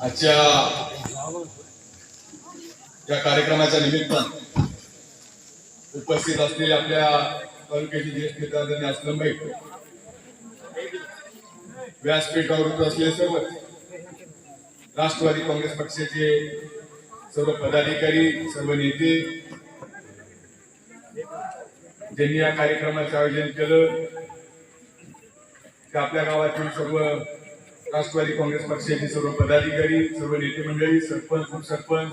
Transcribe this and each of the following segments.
आजच्या या कार्यक्रमाच्या निमित्तानं उपस्थित असलेले आपल्या तालुक्याचे ज्येष्ठ नेता आदरणीय असलमभाई व्यासपीठावर असलेले सर्व राष्ट्रवादी काँग्रेस पक्षाचे सर्व पदाधिकारी सर्व नेते ज्यांनी या कार्यक्रमाचं आयोजन केलं ते आपल्या गावातील सर्व राष्ट्रवादी काँग्रेस पक्षाचे सर्व पदाधिकारी सर्व नेते मंडळी सरपंच उपसरपंच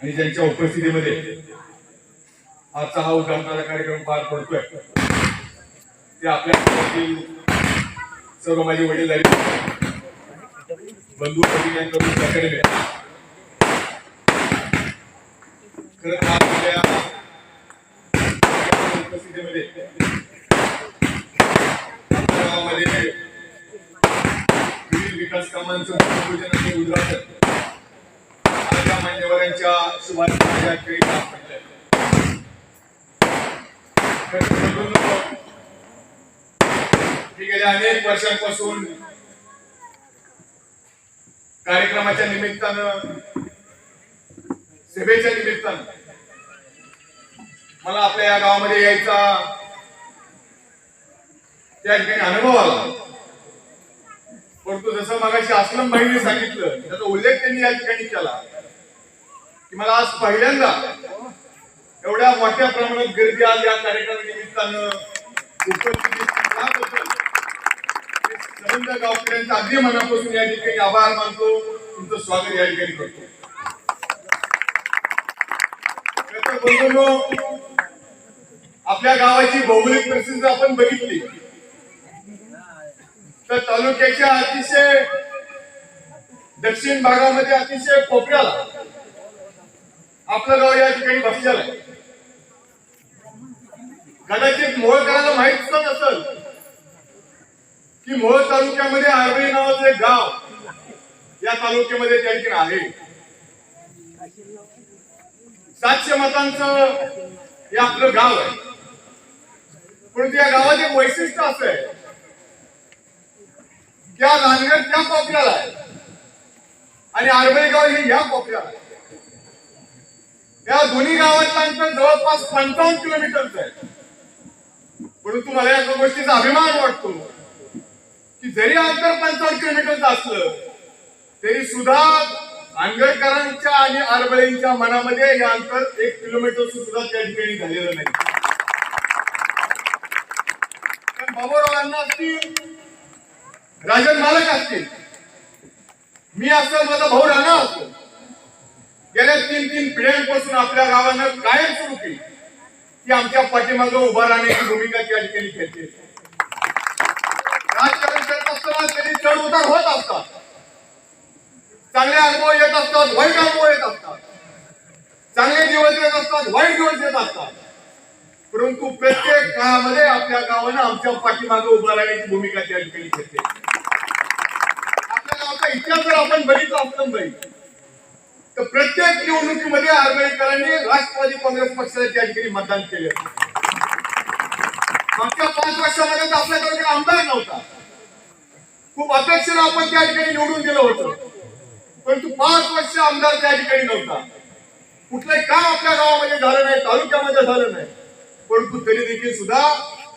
आणि ज्यांच्या उपस्थितीमध्ये आजचा हा उद्घाटनाचा कार्यक्रम पार पडतोय ते आपल्या सर्व माझे वडील बंधू यांकडून सहकार्य खरं आपल्या उपस्थितीमध्ये आपल्या गावामध्ये उद्घाटन आज या मान्यवरांच्या शुभारंभाच्या गेल्या अनेक वर्षांपासून कार्यक्रमाच्या निमित्तानं सभेच्या निमित्तानं मला आपल्या या गावामध्ये यायचा त्या ठिकाणी अनुभव आला. परंतु जसं मगाशी असलम भाईने सांगितलं त्याचा उल्लेख त्यांनी या ठिकाणी केला. की मला आज पहिल्यांदा एवढ्या मोठ्या प्रमाणात गर्दी आज या कार्यक्रमानिमित्तानं उपस्थिती त्याबद्दल मी अगदी मनापासून या ठिकाणी आभार मानतो. तुमचं स्वागत या ठिकाणी करतो. आपल्या गावाची भौगोलिक परिस्थिती आपण बघितली. तर तालुक्याच्या अतिशय दक्षिण भागामध्ये अतिशय कोपऱ्याला आपलं गाव या ठिकाणी बसलेलं आहे. कदाचित मोहोळकरांना माहीत सुद्धा नसल की मोहोळ तालुक्यामध्ये आरबी नावाचं एक गाव या तालुक्यामध्ये त्या ठिकाणी आहे. सातशे मतांचं हे आपलं गाव आहे. परंतु या गावात एक वैशिष्ट्य असं आहे. त्या रानगड त्या कोपऱ्याला आहे. आणि आरबईगाव हे या कोपऱ्याला आहे. या दोन्ही गावातलं अंतर जवळपास पंचावन्न किलोमीटरचं आहे. परंतु मला या गोष्टीचा अभिमान वाटतो. की जरी अंतर पंचावन्न किलोमीटरचं असलं तरी सुद्धा आंगरकरांच्या आणि आरबळींच्या मनामध्ये हे अंतर एक किलोमीटर सुद्धा त्या ठिकाणी झालेलं नाही. पण बाबूरावांना असतील राजन मालक असतील. मी असं माझा भाऊ राणा असतो. गेल्या तीन तीन पिढ्यांपासून आपल्या गावानं कायम सुरू केली. की आमच्या पाठीमागं उभा राहण्याची भूमिका त्या ठिकाणी घेतली राजकारण करत असताना त्यांनी चढ उतार होत असतात. चांगले अनुभव येत असतात वाईट अनुभव येत असतात. चांगले दिवस येत असतात वाईट दिवस येत असतात. परंतु प्रत्येक काळामध्ये आपल्या गावानं आमच्या पाठीमागे उभा राहण्याची भूमिका त्या ठिकाणी खेळते इतिहास जर आपण बघितला असलं बाई. तर प्रत्येक निवडणुकीमध्ये आंबेडकरांनी राष्ट्रवादी काँग्रेस पक्षाला त्या ठिकाणी मतदान केले. मागच्या पाच वर्षामध्ये तर आपल्याकडे काही आमदार नव्हता. खूप अपेक्षेनं आपण त्या ठिकाणी निवडून गेलो होतो. परंतु पाच वर्ष आमदार त्या ठिकाणी नव्हता. कुठलंही काम आपल्या गावामध्ये झालं नाही तालुक्यामध्ये झालं नाही. परंतु तरी देखील सुद्धा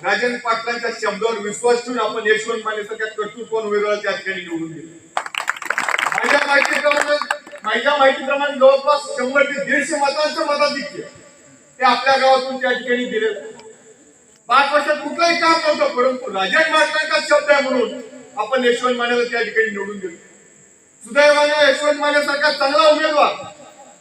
राजन पाटलांच्या शब्दावर विश्वास ठेवून आपण यशवंत माने सारख्या कर्तृत्व उमेदवार त्या ठिकाणी निवडून गेले माझ्या माहितीप्रमाणे माझ्या माहितीप्रमाणे जवळपास शंभर ते दीडशे मतांचं मताधिक्य ते आपल्या गावातून त्या ठिकाणी दिले पाच वर्षात कुठलंही काम नव्हतं परंतु राजन पाटलांचा शब्द आहे म्हणून आपण यशवंत मानेला त्या ठिकाणी निवडून दिलो. सुदैवाने यशवंत माने चांगला उमेदवार.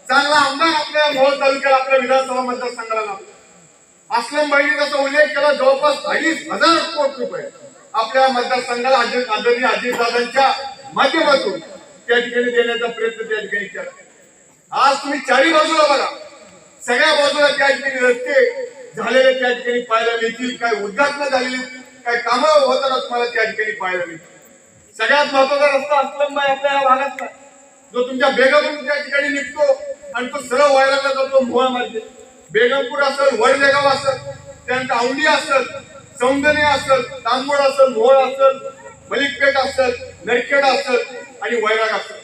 चांगला आमदार आपल्या मोहोळ तालुक्याला आपल्या विधानसभा मतदारसंघाला लाभला अस्लम भाईने जसा उल्लेख केला जवळपास अडीच हजार कोटी रुपये आपल्या मतदारसंघाला अजित आदरणीय अजितदादांच्या माध्यमातून त्या ठिकाणी देण्याचा प्रयत्न त्या ठिकाणी केला. आज तुम्ही चारी बाजूला बघा. सगळ्या बाजूला त्या ठिकाणी रस्ते झालेले त्या ठिकाणी पाहायला मिळतील. काय उद्घाटन झालेली काय कामं होताना तुम्हाला त्या ठिकाणी पाहायला मिळतील. सगळ्यात महत्त्वाचा रस्ता असलमबाई आपल्या या भागातला. जो तुमच्या बेगापूर त्या ठिकाणी निघतो आणि तो सरळ व्हायला जातो मोहा मार्गे. बेगमपूर असेल वडलेगाव असेल त्यानंतर औंडी असेल सौंदर्य असेल तांबोळ असेल मोहळ असेल मलिकपेठ असेल नरखेड असेल आणि वैराग असतं